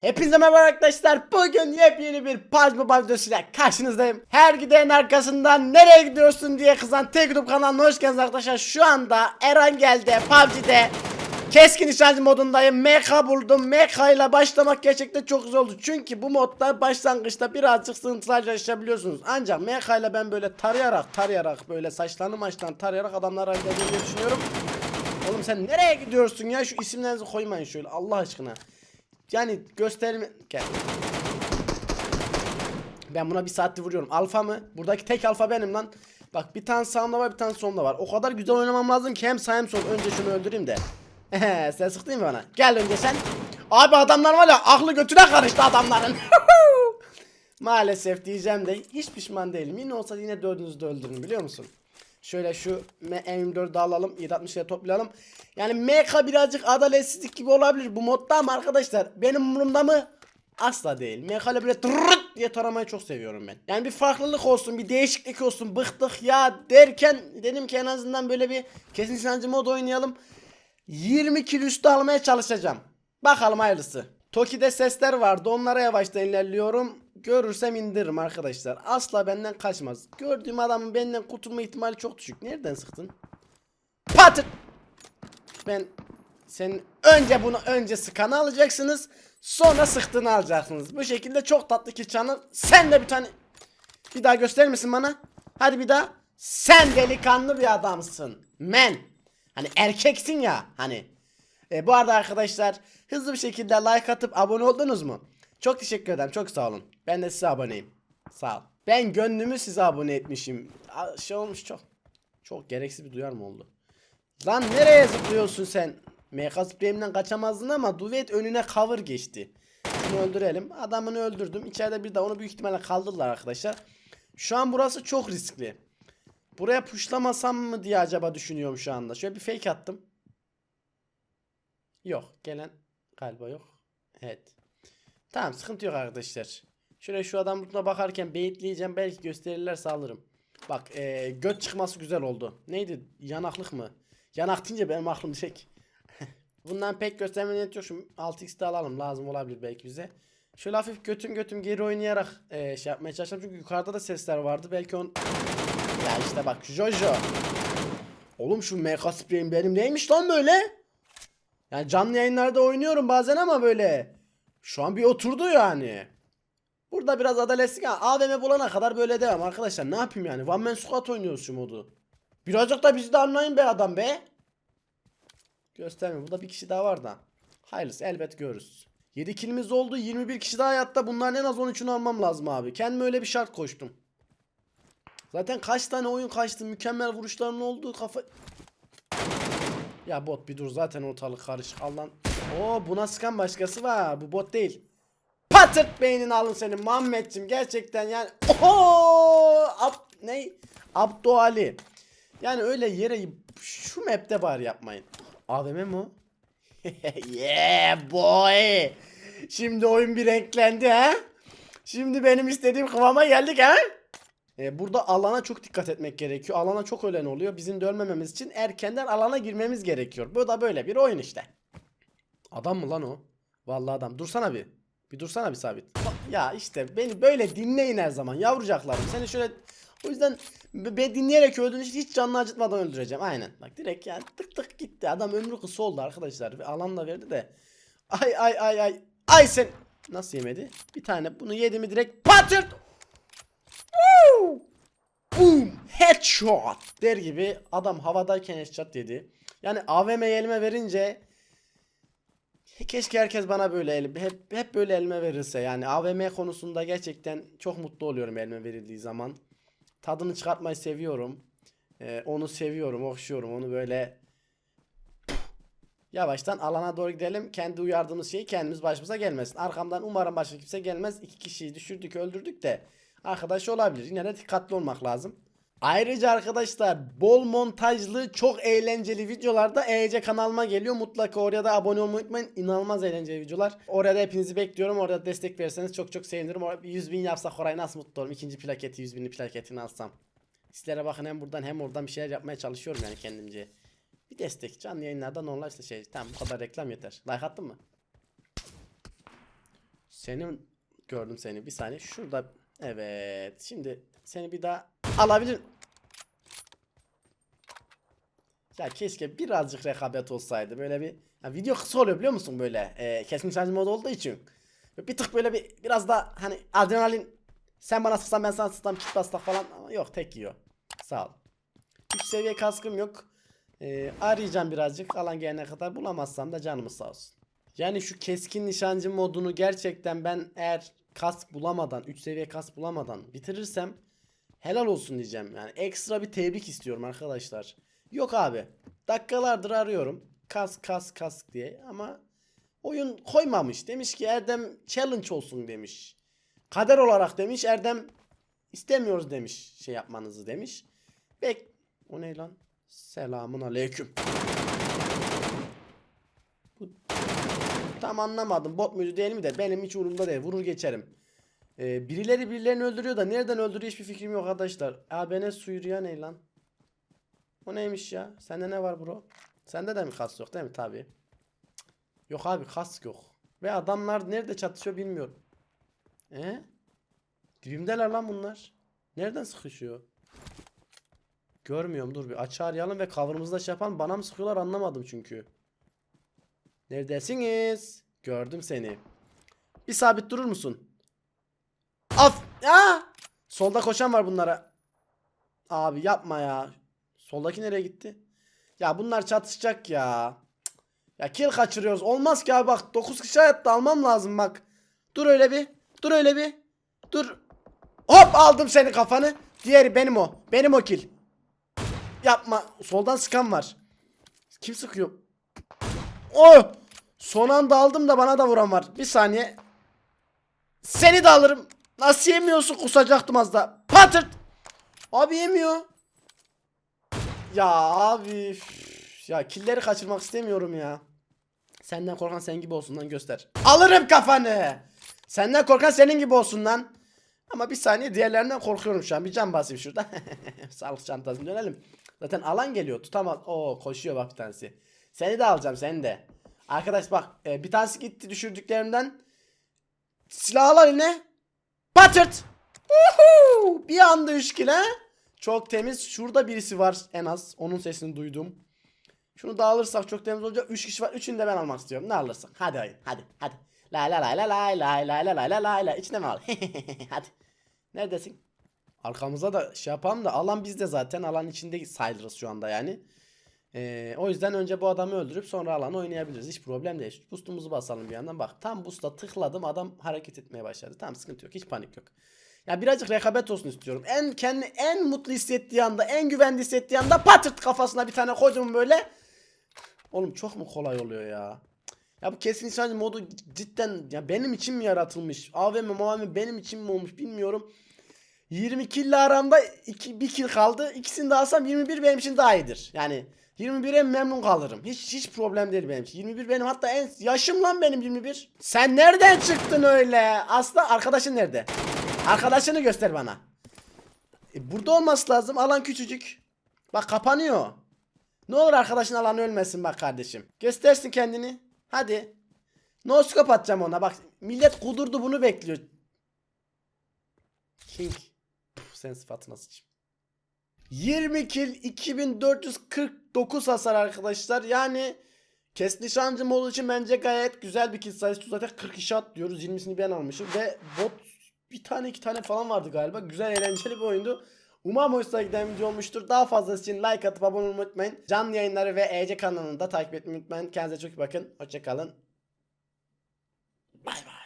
Hepinize merhaba arkadaşlar. Bugün yepyeni bir PUBG Mobile videosuyla karşınızdayım. Her gidenin arkasından nereye gidiyorsun diye kızan tek YouTube kanalına hoş geldiniz arkadaşlar. Şu anda Erangel'de PUBG'de keskin nişancı modundayım. MK buldum. MK ile başlamak gerçekten çok güzel oldu. Çünkü bu modda başlangıçta birazcık sıkıntılar yaşayabiliyorsunuz. Ancak MK ile ben böyle tarayarak tarayarak böyle saçlarını maçtan tarayarak adamları halledeceğimi düşünüyorum. Oğlum sen nereye gidiyorsun ya? Şu isimlerinizi koymayın şöyle Allah aşkına. Yani gösterme... Gel. Ben buna bir saattir vuruyorum. Alfa mı? Buradaki tek alfa benim lan. Bak bir tane sağımda var bir tane solumda var. O kadar güzel oynamam lazım ki hem sağ hem sol. Önce şunu öldüreyim de. sen sıktın mı bana? Gel önce sen. Abi adamlar var ya aklı götüne karıştı adamların. Maalesef diyeceğim de hiç pişman değilim. Yine olsa yine dördünüzü de öldürürüm biliyor musun? Şöyle şu M24'ü alalım. 760'ı toplayalım. Yani MK birazcık adaletsizlik gibi olabilir bu modda ama arkadaşlar benim umurumda mı? Asla değil. MK ile böyle tırırt diye taramayı çok seviyorum ben. Yani bir farklılık olsun, bir değişiklik olsun. Bıktık ya derken dedim ki en azından böyle bir kesin sancı mod oynayalım. 20 kilo üstü almaya çalışacağım. Bakalım hayırlısı. Toki'de sesler vardı. Onlara yavaştan ilerliyorum. Görürsem indiririm arkadaşlar. Asla benden kaçmaz. Gördüğüm adamın benden kurtulma ihtimali çok düşük. Nereden sıktın? Patır. Ben sen önce bunu önce sıkanı alacaksınız. Sonra sıktığını alacaksınız. Bu şekilde çok tatlı ki çanı. Sen de bir tane bir daha gösterir misin bana? Hadi bir daha. Sen delikanlı bir adamsın. Men. Hani erkeksin ya hani. E, bu arada arkadaşlar hızlı bir şekilde like atıp abone oldunuz mu? Çok teşekkür ederim. Çok sağ olun. Ben de size aboneyim. Sağ ol. Ben gönlümü size abone etmişim. Şey olmuş çok. Çok gereksiz bir duyar mı oldu? Lan nereye zıplıyorsun sen? MK spreyimden kaçamazdın ama Duvet önüne cover geçti. Şunu öldürelim. Adamını öldürdüm. İçeride bir de onu büyük ihtimalle kaldırdılar arkadaşlar. Şu an burası çok riskli. Buraya pushlamasam mı diye acaba düşünüyorum şu anda. Şöyle bir fake attım. Yok. Gelen galiba yok. Evet. Tamam sıkıntı yok arkadaşlar. Şöyle şu adam buna bakarken beyitleyeceğim. Belki gösterirlerse alırım. Bak ee, göt çıkması güzel oldu. Neydi? Yanaklık mı? Yanak deyince benim aklım çek. Bundan pek gösterme niyeti yok. Şu 6x'de alalım. Lazım olabilir belki bize. Şöyle hafif götüm götüm geri oynayarak ee, şey yapmaya çalışacağım. Çünkü yukarıda da sesler vardı. Belki on... Ya işte bak Jojo. Oğlum şu MK spreyim benim neymiş lan böyle? Yani canlı yayınlarda oynuyorum bazen ama böyle. Şu an bir oturdu yani. Burada biraz adaletsizlik. AVM bulana kadar böyle devam arkadaşlar. Ne yapayım yani? One Man Squad oynuyoruz şu modu. Birazcık da bizi de anlayın be adam be. Göstermiyor. Burada bir kişi daha var da. Hayırlısı elbet görürüz. 7 kilimiz oldu. 21 kişi daha hayatta. Bunların en az 13'ünü almam lazım abi. Kendime öyle bir şart koştum. Zaten kaç tane oyun kaçtı. Mükemmel vuruşların olduğu kafa... Ya bot bir dur zaten ortalık karışık. Allah'ın... Oo buna sıkan başkası var. Bu bot değil. Patırt beynini alın senin Muhammedciğim. Gerçekten yani... Oho! Ab... Ne? Abdo Ali. Yani öyle yere şu map'te bari yapmayın. AVM mi o? yeah boy. Şimdi oyun bir renklendi ha? Şimdi benim istediğim kıvama geldik ha? Ee, burada alana çok dikkat etmek gerekiyor. Alana çok ölen oluyor. Bizim de ölmememiz için erkenden alana girmemiz gerekiyor. Bu da böyle bir oyun işte. Adam mı lan o? Vallahi adam. Dursana bir. Bir dursana bir sabit. Ya işte beni böyle dinleyin her zaman yavrucaklarım. Seni şöyle o yüzden be dinleyerek öldüğün için hiç canını acıtmadan öldüreceğim. Aynen. Bak direkt yani tık tık gitti. Adam ömrü kısa oldu arkadaşlar. Ve alan da verdi de. Ay ay ay ay. Ay sen. Nasıl yemedi? Bir tane bunu yedi mi direkt patırt. Boom! Headshot der gibi adam havadayken headshot yedi. Yani AVM elime verince keşke herkes bana böyle el, hep hep böyle elime verirse. Yani AVM konusunda gerçekten çok mutlu oluyorum elime verildiği zaman. Tadını çıkartmayı seviyorum. Ee, onu seviyorum, okşuyorum. Onu böyle Yavaştan alana doğru gidelim. Kendi uyardığımız şeyi kendimiz başımıza gelmesin. Arkamdan umarım başka kimse gelmez. İki kişiyi düşürdük, öldürdük de arkadaş olabilir. Yine de dikkatli olmak lazım. Ayrıca arkadaşlar bol montajlı çok eğlenceli videolarda EYC kanalıma geliyor. Mutlaka oraya da abone olmayı unutmayın. İnanılmaz eğlenceli videolar. Oraya da hepinizi bekliyorum. Orada destek verirseniz çok çok sevinirim. Orada 100 bin yapsak orayı nasıl mutlu olurum. İkinci plaketi 100 binli plaketini alsam. Sizlere bakın hem buradan hem oradan bir şeyler yapmaya çalışıyorum yani kendimce. Bir destek canlı yayınlarda normal işte şey. Tamam bu kadar reklam yeter. Like attın mı? Senin gördüm seni bir saniye. Şurada evet. Şimdi seni bir daha alabilir. Ya keşke birazcık rekabet olsaydı. Böyle bir ya video kısa oluyor biliyor musun böyle? Ee, keskin şarj modu olduğu için. Bir tık böyle bir biraz da hani adrenalin sen bana sıksan ben sana sıksam kit bastak falan ama yok tek yiyor. Sağ ol. 3 seviye kaskım yok. Ee, arayacağım birazcık alan gelene kadar bulamazsam da canımız sağ olsun. Yani şu keskin nişancı modunu gerçekten ben eğer kask bulamadan 3 seviye kask bulamadan bitirirsem helal olsun diyeceğim. Yani ekstra bir tebrik istiyorum arkadaşlar. Yok abi. Dakikalardır arıyorum. Kask kask kask diye ama oyun koymamış. Demiş ki Erdem challenge olsun demiş. Kader olarak demiş Erdem istemiyoruz demiş şey yapmanızı demiş. Bek o ne lan? Selamun aleyküm. Tam anlamadım. Bot muydu değil mi de benim hiç umurumda değil. Vurur geçerim. Ee, birileri birilerini öldürüyor da nereden öldürüyor hiçbir fikrim yok arkadaşlar. ABN suyuruya ne lan? O neymiş ya? Sende ne var bro? Sende de mi kas yok değil mi? Tabi. Yok abi kas yok. Ve adamlar nerede çatışıyor bilmiyorum. E? Dibimdeler lan bunlar. Nereden sıkışıyor? Görmüyorum dur bir açı arayalım ve cover'ımızda şey yapalım. Bana mı sıkıyorlar anlamadım çünkü. Neredesiniz? Gördüm seni. Bir sabit durur musun? Aa! Solda koşan var bunlara. Abi yapma ya. Soldaki nereye gitti? Ya bunlar çatışacak ya. Ya kill kaçırıyoruz. Olmaz ki abi bak 9 kişi hayatta almam lazım bak. Dur öyle bir. Dur öyle bir. Dur. Hop aldım seni kafanı. Diğeri benim o. Benim o kill. Yapma. Soldan sıkan var. Kim sıkıyor? Oh! Son anda aldım da bana da vuran var. Bir saniye. Seni de alırım. Nasıl yemiyorsun? Kusacaktım az da. Patırt. Abi yemiyor. Ya abi. Ya killeri kaçırmak istemiyorum ya. Senden korkan sen gibi olsun lan göster. Alırım kafanı. Senden korkan senin gibi olsun lan. Ama bir saniye diğerlerinden korkuyorum şu an. Bir can basayım şurada. Sağlık çantasına dönelim. Zaten alan geliyor. Tutamaz. Oo koşuyor bak bir tanesi. Seni de alacağım seni de. Arkadaş bak e, bir tanesi gitti düşürdüklerimden. Silah al eline. Patırt. Uhu! Bir anda 3 kill ha. Çok temiz. Şurada birisi var en az. Onun sesini duydum. Şunu da alırsak çok temiz olacak. 3 kişi var. Üçünü de ben almak istiyorum. Ne alırsın? Hadi hayır. Hadi. Hadi. La la la la la la la la la la la la. İçine mi al? hadi. Neredesin? Arkamıza da şey yapalım da alan bizde zaten. Alan içinde sayılırız şu anda yani. Ee, o yüzden önce bu adamı öldürüp sonra alanı oynayabiliriz. Hiç problem değil. Boost'umuzu basalım bir yandan. Bak tam boost'a tıkladım adam hareket etmeye başladı. Tamam sıkıntı yok. Hiç panik yok. Ya birazcık rekabet olsun istiyorum. En kendi en mutlu hissettiği anda, en güvende hissettiği anda patırt kafasına bir tane koydum böyle. Oğlum çok mu kolay oluyor ya? Ya bu kesin nişancı modu cidden ya benim için mi yaratılmış? AVM MAVM benim için mi olmuş bilmiyorum. 20 kill aramda 2 1 kill kaldı. İkisini de alsam 21 benim için daha iyidir. Yani 21'e memnun kalırım. Hiç hiç problem değil benim için. 21 benim hatta en yaşım lan benim 21. Sen nereden çıktın öyle? Aslı arkadaşın nerede? Arkadaşını göster bana. E, burada olması lazım. Alan küçücük. Bak kapanıyor. Ne olur arkadaşın alanı ölmesin bak kardeşim. Göstersin kendini. Hadi. No scope atacağım ona. Bak millet kudurdu bunu bekliyor. King. Puf, sen sıfatına sıçayım. 20 kill 2449 hasar arkadaşlar. Yani kes nişancı modu için bence gayet güzel bir kill sayısı. Zaten 40 shot diyoruz. 20'sini ben almışım ve bot bir tane iki tane falan vardı galiba. Güzel eğlenceli bir oyundu. Umarım hoşuna giden video olmuştur. Daha fazlası için like atıp abone olmayı unutmayın. Canlı yayınları ve EC kanalını da takip etmeyi unutmayın. Kendinize çok iyi bakın. Hoşçakalın. Bay bay.